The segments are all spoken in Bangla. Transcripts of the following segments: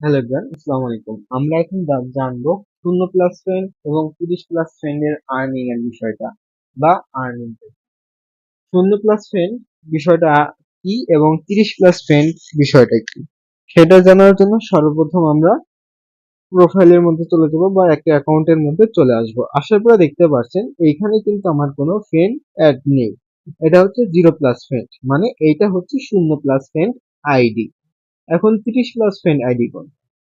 হ্যালো এভরিওয়ান আসসালামু আলাইকুম আমরা এখন জানব শূন্য প্লাস ফ্রেন্ড এবং তিরিশ প্লাস ফ্রেন্ডের আর্নিং এর বিষয়টা বা আর্নিং শূন্য প্লাস ফ্রেন্ড বিষয়টা কি এবং তিরিশ প্লাস ফ্রেন্ড বিষয়টা কি? সেটা জানার জন্য সর্বপ্রথম আমরা প্রোফাইলের মধ্যে চলে যাব বা একটা অ্যাকাউন্টের মধ্যে চলে আসব। আসার পরে দেখতে পাচ্ছেন এইখানে কিন্তু আমার কোনো ফ্রেন্ড অ্যাড নেই। এটা হচ্ছে জিরো প্লাস ফ্রেন্ড মানে এইটা হচ্ছে শূন্য প্লাস ফ্রেন্ড আইডি এখন তিরিশ প্লাস ফ্রেন্ড আইডি কোন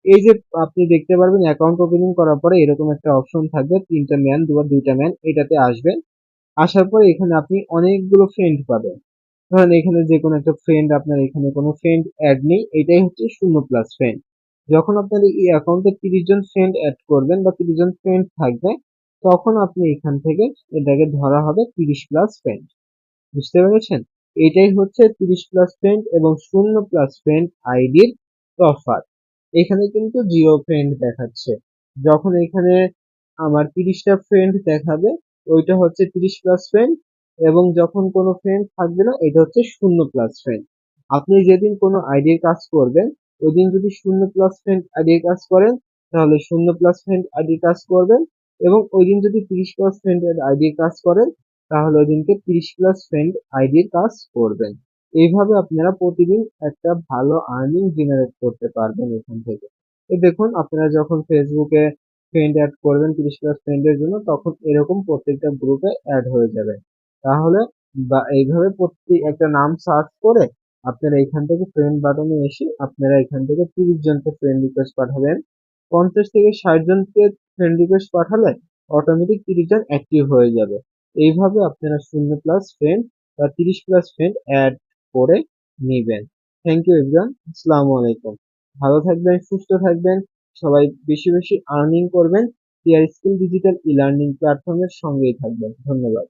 এই যে আপনি দেখতে পারবেন অ্যাকাউন্ট ওপেনিং করার পরে এরকম একটা অপশন থাকবে, তিনটা ম্যান দুবার দুইটা ম্যান এটাতে আসবেন আসার পরে এখানে আপনি অনেকগুলো ফ্রেন্ড পাবেন। ধরেন এখানে যে কোনো একটা ফ্রেন্ড আপনার এখানে কোনো ফ্রেন্ড অ্যাড নেই, এটাই হচ্ছে শূন্য প্লাস ফ্রেন্ড যখন আপনার এই অ্যাকাউন্টে তিরিশ জন ফ্রেন্ড অ্যাড করবেন বা তিরিশ জন ফ্রেন্ড থাকবে, তখন আপনি এখান থেকে এটাকে ধরা হবে তিরিশ প্লাস ফ্রেন্ড বুঝতে পেরেছেন? এটাই হচ্ছে তিরিশ প্লাস ফ্রেন্ড এবং শূন্য প্লাস ফ্রেন্ড আইডির তফাৎ এখানে কিন্তু জিরো ফ্রেন্ড দেখাচ্ছে। যখন এখানে আমার তিরিশটা ফ্রেন্ড দেখাবে, ওইটা হচ্ছে তিরিশ প্লাস ফ্রেন্ড এবং যখন কোনো ফ্রেন্ড থাকবে না, এটা হচ্ছে শূন্য প্লাস ফ্রেন্ড আপনি যেদিন কোনো আইডির কাজ করবেন ওই দিন যদি শূন্য প্লাস ফ্রেন্ড আইডির কাজ করেন, তাহলে শূন্য প্লাস ফ্রেন্ড আইডির কাজ করবেন এবং ওই দিন যদি তিরিশ প্লাস ফ্রেন্ডের আইডির কাজ করেন তাহলে ওই দিনকে তিরিশ প্লাস ফ্রেন্ড আইডির কাজ করবেন। এইভাবে আপনারা প্রতিদিন একটা ভালো আর্নিং জেনারেট করতে পারবেন এখান থেকে। এ দেখুন, আপনারা যখন ফেসবুকে ফ্রেন্ড অ্যাড করবেন তিরিশ প্লাস ফ্রেন্ডের জন্য, তখন এরকম প্রত্যেকটা গ্রুপে অ্যাড হয়ে যাবে। তাহলে বা এইভাবে প্রত্যেক একটা নাম সার্চ করে আপনারা এখান থেকে ফ্রেন্ড বাটনে এসে আপনারা এখান থেকে তিরিশ জনকে ফ্রেন্ড রিকোয়েস্ট পাঠাবেন। পঞ্চাশ থেকে ষাট জনকে ফ্রেন্ড রিকোয়েস্ট পাঠালে অটোমেটিক তিরিশ জন অ্যাক্টিভ হয়ে যাবে। এইভাবে আপনারা শূন্য প্লাস ফ্রেন্ড বা তিরিশ প্লাস ফ্রেন্ড অ্যাড করে নেবেন। থ্যাংক ইউ এভরিওয়ান আসসালামু আলাইকুম। ভালো থাকবেন, সুস্থ থাকবেন, সবাই বেশি বেশি আর্নিং করবেন TR skill digital e learning প্ল্যাটফর্মের সঙ্গেই থাকবেন। ধন্যবাদ।